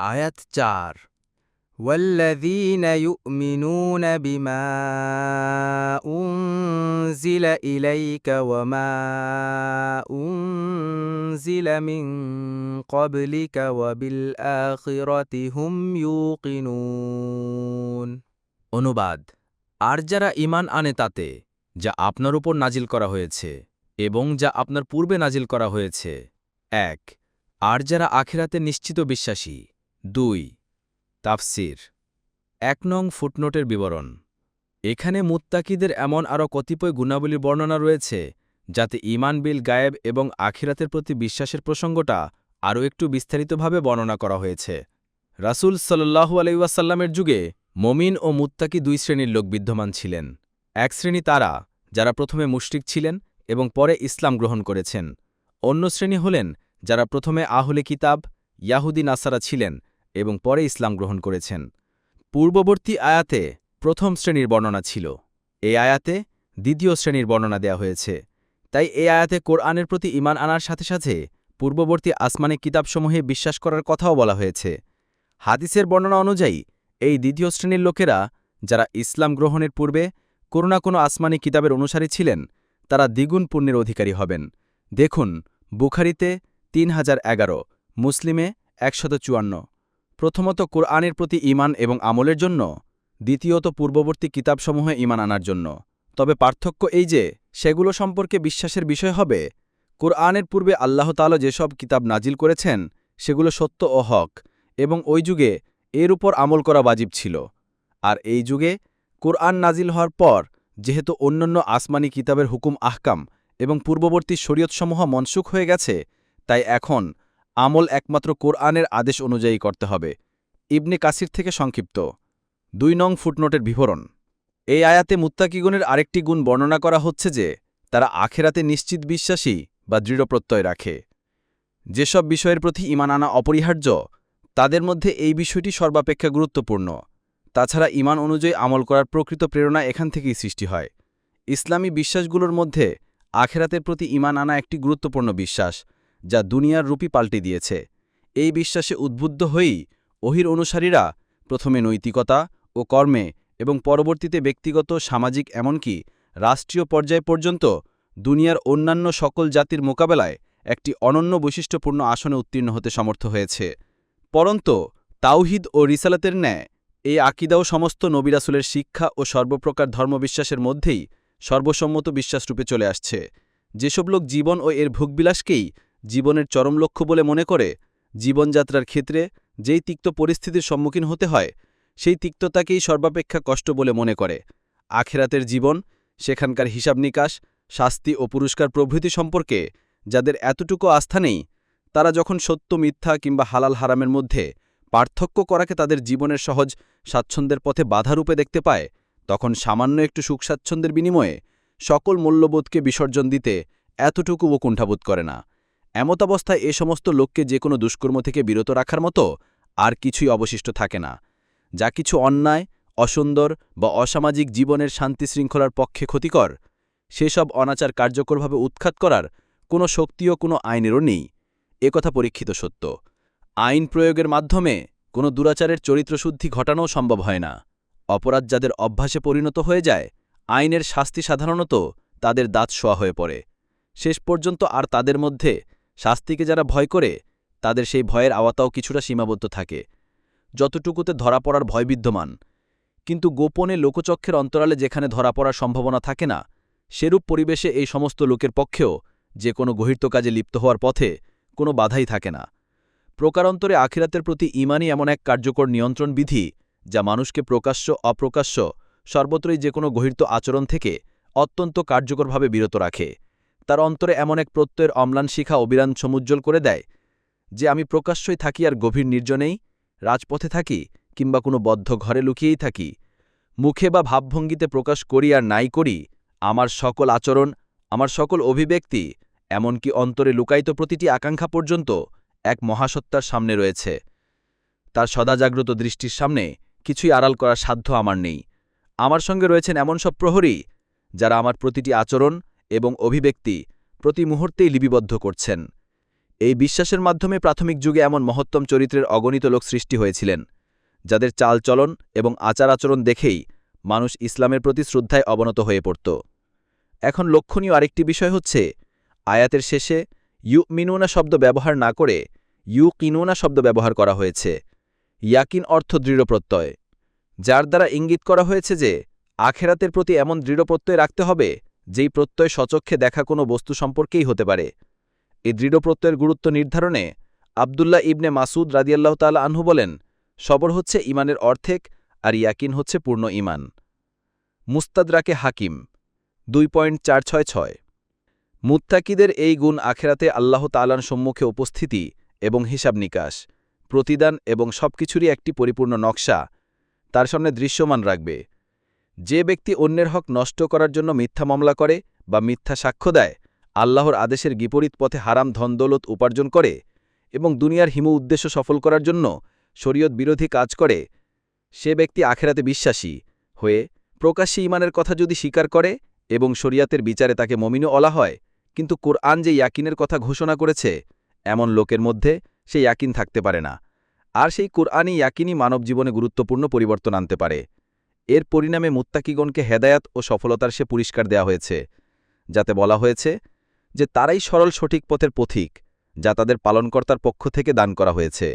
আয়াত চার والذين يؤمنون بما أنزل إليك وما أنزل من قبلك وبالآخرة هم يوقنون অনুবাদ আর যারা ঈমান আনে তাতে যা আপনার উপর নাজিল করা হয়েছে এবং যা আপনার পূর্বে নাজিল করা হয়েছে এক আর যারা আখিরাতে নিশ্চিত বিশ্বাসী দুই, তাফসির। এক নং ফুটনোটের বিবরণ। এখানে মুত্তাকিদের এমন আরও কতিপয় গুণাবলীর বর্ণনা রয়েছে, যাতে ইমান বিল গায়েব এবং আখিরাতের প্রতি বিশ্বাসের প্রসঙ্গটা আরও একটু বিস্তারিতভাবে বর্ণনা করা হয়েছে। রাসুল সাল্লাহু আলাইসাল্লামের যুগে মমিন ও মুত্তাকি দুই শ্রেণির লোক বিদ্যমান ছিলেন। এক শ্রেণি তারা, যারা প্রথমে মুশরিক ছিলেন এবং পরে ইসলাম গ্রহণ করেছেন। অন্য শ্রেণি হলেন যারা প্রথমে আহলে কিতাব, ইয়াহুদি, নাসারা ছিলেন এবং পরে ইসলাম গ্রহণ করেছেন। পূর্ববর্তী আয়াতে প্রথম শ্রেণির বর্ণনা ছিল। এই আয়াতে দ্বিতীয় শ্রেণির বর্ণনা দেয়া হয়েছে। তাই এই আয়াতে কোরআনের প্রতি ইমান আনার সাথে সাথে পূর্ববর্তী আসমানে কিতাবসমূহে বিশ্বাস করার কথাও বলা হয়েছে। হাদিসের বর্ণনা অনুযায়ী এই দ্বিতীয় শ্রেণির লোকেরা যারা ইসলাম গ্রহণের পূর্বে কোনো না কোনো আসমানি কিতাবের অনুসারী ছিলেন, তারা দ্বিগুণ পুণ্যের অধিকারী হবেন। দেখুন, বুখারিতে তিন হাজার এগারো, মুসলিমে একশত চুয়ান্ন। প্রথমত কোরআনের প্রতি ইমান এবং আমলের জন্য, দ্বিতীয়ত পূর্ববর্তী কিতাবসমূহে ইমান আনার জন্য। তবে পার্থক্য এই যে, সেগুলো সম্পর্কে বিশ্বাসের বিষয় হবে, কোরআনের পূর্বে আল্লাহ তালা যেসব কিতাব নাজিল করেছেন, সেগুলো সত্য ও হক, এবং ওই যুগে এর উপর আমল করা বাজিব ছিল। আর এই যুগে কোরআন নাজিল হওয়ার পর, যেহেতু অন্যান্য আসমানি কিতাবের হুকুম আহকাম এবং পূর্ববর্তী শরীয়তসমূহ মনসুখ হয়ে গেছে, তাই এখন আমল একমাত্র কোরআনের আদেশ অনুযায়ী করতে হবে। ইবনে কাসির থেকে সংক্ষিপ্ত। দুই নং ফুটনোটের বিবরণ। এই আয়াতে মুত্তাকিগুণের আরেকটি গুণ বর্ণনা করা হচ্ছে যে, তারা আখেরাতে নিশ্চিত বিশ্বাসী বা দৃঢ় প্রত্যয় রাখে। যেসব বিষয়ের প্রতি ইমান আনা অপরিহার্য, তাদের মধ্যে এই বিষয়টি সর্বাপেক্ষা গুরুত্বপূর্ণ। তাছাড়া ইমান অনুযায়ী আমল করার প্রকৃত প্রেরণা এখান থেকেই সৃষ্টি হয়। ইসলামী বিশ্বাসগুলোর মধ্যে আখেরাতের প্রতি ইমান আনা একটি গুরুত্বপূর্ণ বিশ্বাস। যা দুনিয়ার রূপী পাল্টে দিয়েছে। এই বিশ্বাসে উদ্বুদ্ধ হয়েই অহির অনুসারীরা প্রথমে নৈতিকতা ও কর্মে এবং পরবর্তীতে ব্যক্তিগত, সামাজিক এমনকি রাষ্ট্রীয় পর্যায় পর্যন্ত দুনিয়ার অন্যান্য সকল জাতির মোকাবেলায় একটি অনন্য বৈশিষ্ট্যপূর্ণ আসনে উত্তীর্ণ হতে সমর্থ হয়েছে। পরন্ত তাওহিদ ও রিসালাতের ন্যায় এই আকিদাও সমস্ত নবিরাসুলের শিক্ষা ও সর্বপ্রকার ধর্মবিশ্বাসের মধ্যেই সর্বসম্মত বিশ্বাসরূপে চলে আসছে। যেসব লোক জীবন ও এর ভোগবিলাসকেই জীবনের চরম লক্ষ্য বলে মনে করে, জীবনযাত্রার ক্ষেত্রে যেই তিক্ত পরিস্থিতির সম্মুখীন হতে হয়, সেই তিক্ততাকেই সর্বাপেক্ষা কষ্ট বলে মনে করে। আখেরাতের জীবন, সেখানকার হিসাব নিকাশ, শাস্তি ও পুরস্কার প্রভৃতি সম্পর্কে যাদের এতটুকু আস্থা নেই, তারা যখন সত্য, মিথ্যা কিংবা হালাল হারামের মধ্যে পার্থক্য করাকে তাদের জীবনের সহজ স্বাচ্ছন্দ্যের পথে বাধারূপে দেখতে পায়, তখন সামান্য একটু সুখ স্বাচ্ছন্দ্যের বিনিময়ে সকল মূল্যবোধকে বিসর্জন দিতে এতটুকুও কুণ্ঠাবোধ করে না। এমতাবস্থায় এ সমস্ত লোককে যে কোনো দুষ্কর্ম থেকে বিরত রাখার মতো আর কিছুই অবশিষ্ট থাকে না। যা কিছু অন্যায়, অসুন্দর বা অসামাজিক জীবনের শান্তি শৃঙ্খলার পক্ষে ক্ষতিকর, সেসব অনাচার কার্যকরভাবে উৎখাত করার কোনো শক্তিও কোনো আইনেরও নেই। একথা পরীক্ষিত সত্য। আইন প্রয়োগের মাধ্যমে কোনো দুরাচারের চরিত্রশুদ্ধি ঘটানোও সম্ভব হয় না। অপরাধ যাদের অভ্যাসে পরিণত হয়ে যায়, আইনের শাস্তি সাধারণত তাদের দাঁত শোয়া হয়ে পড়ে। শেষ পর্যন্ত আর তাদের মধ্যে শাস্তিকে যারা ভয় করে, তাদের সেই ভয়ের আওয়াতাও কিছুটা সীমাবদ্ধ থাকে। যতটুকুতে ধরা পড়ার ভয় বিদ্যমান, কিন্তু গোপনে লোকচক্ষের অন্তরালে যেখানে ধরা পড়ার সম্ভাবনা থাকে না, সেরূপ পরিবেশে এই সমস্ত লোকের পক্ষেও যে কোনো গহির্ত কাজে লিপ্ত হওয়ার পথে কোনো বাধাই থাকে না। প্রকারান্তরে আখিরাতের প্রতি ইমানই এমন এক কার্যকর নিয়ন্ত্রণ বিধি, যা মানুষকে প্রকাশ্য, অপ্রকাশ্য, সর্বত্রই যে কোনো গহির্ত আচরণ থেকে অত্যন্ত কার্যকরভাবে বিরত রাখে। তার অন্তরে এমন এক প্রত্যয়ের অম্লান শিখা অবিরান সমুজ্জ্বল করে দেয়, যে আমি প্রকাশ্যই থাকি আর গভীর নির্জনেই, রাজপথে থাকি কিংবা কোনো বদ্ধ ঘরে লুকিয়েই থাকি, মুখে বা ভাবভঙ্গিতে প্রকাশ করি আর নাই করি, আমার সকল আচরণ, আমার সকল অভিব্যক্তি, এমনকি অন্তরে লুকায়িত প্রতিটি আকাঙ্ক্ষা পর্যন্ত এক মহাসত্তার সামনে রয়েছে। তার সদাজাগ্রত দৃষ্টির সামনে কিছুই আড়াল করার সাধ্য আমার নেই। আমার সঙ্গে রয়েছেন এমন সব প্রহরী, যারা আমার প্রতিটি আচরণ এবং অভিব্যক্তি প্রতি মুহূর্তেই লিপিবদ্ধ করছেন। এই বিশ্বাসের মাধ্যমে প্রাথমিক যুগে এমন মহত্তম চরিত্রের অগণিত লোক সৃষ্টি হয়েছিলেন, যাদের চালচলন এবং আচার আচরণ দেখেই মানুষ ইসলামের প্রতি শ্রদ্ধায় অবনত হয়ে পড়ত। এখন লক্ষণীয় আরেকটি বিষয় হচ্ছে, আয়াতের শেষে ইউ মিনুনা শব্দ ব্যবহার না করে ইউ কিনুনা শব্দ ব্যবহার করা হয়েছে। ইয়াকিন অর্থ দৃঢ় প্রত্যয়, যার দ্বারা ইঙ্গিত করা হয়েছে যে, আখেরাতের প্রতি এমন দৃঢ় প্রত্যয় রাখতে হবে যেই প্রত্যয় সচক্ষে দেখা কোনো বস্তু সম্পর্কেই হতে পারে। এই দৃঢ় প্রত্যয়ের গুরুত্ব নির্ধারণে আবদুল্লাহ ইবনে মাসুদ রাদিয়াল্লাহ তাল আনহু বলেন, সবর হচ্ছে ইমানের অর্ধেক আর ইয়াকিন হচ্ছে পূর্ণ ইমান। মুস্তাদরাকে হাকিম, দুই পয়েন্ট চার ছয় ছয়। মুত্তাকিদের এই গুণ আখেরাতে আল্লাহ তালার সম্মুখে উপস্থিতি এবং হিসাব নিকাশ, প্রতিদান এবং সবকিছুরই একটি পরিপূর্ণ নকশা, তার সামনে দৃশ্যমান রাখবে। যে ব্যক্তি অন্যের হক নষ্ট করার জন্য মিথ্যা মামলা করে বা মিথ্যা সাক্ষ্য দেয়, আল্লাহর আদেশের বিপরীত পথে হারাম ধনদৌলত উপার্জন করে এবং দুনিয়ার হিম উদ্দেশ্য সফল করার জন্য শরীয়ত বিরোধী কাজ করে, সে ব্যক্তি আখেরাতে বিশ্বাসী হয়ে প্রকাশ্যে ইমানের কথা যদি স্বীকার করে এবং শরিয়াতের বিচারে তাকে মমিনও অলা হয়, কিন্তু কোরআন যে ইয়াকিনের কথা ঘোষণা করেছে, এমন লোকের মধ্যে সে ইয়াকিন থাকতে পারে না। আর সেই কোরআনই ইয়াকিনই মানব জীবনে গুরুত্বপূর্ণ পরিবর্তন আনতে পারে। এর পরিণামে মুত্তাকিগণকে হেদায়াত ও সফলতার সে পুরস্কার দেয়া হয়েছে, যাতে বলা হয়েছে যে তারাই সরল সঠিক পথের পথিক, যা তাদের পালনকর্তার পক্ষ থেকে দান করা হয়েছে,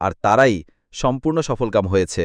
আর তারাই সম্পূর্ণ সফলকাম হয়েছে।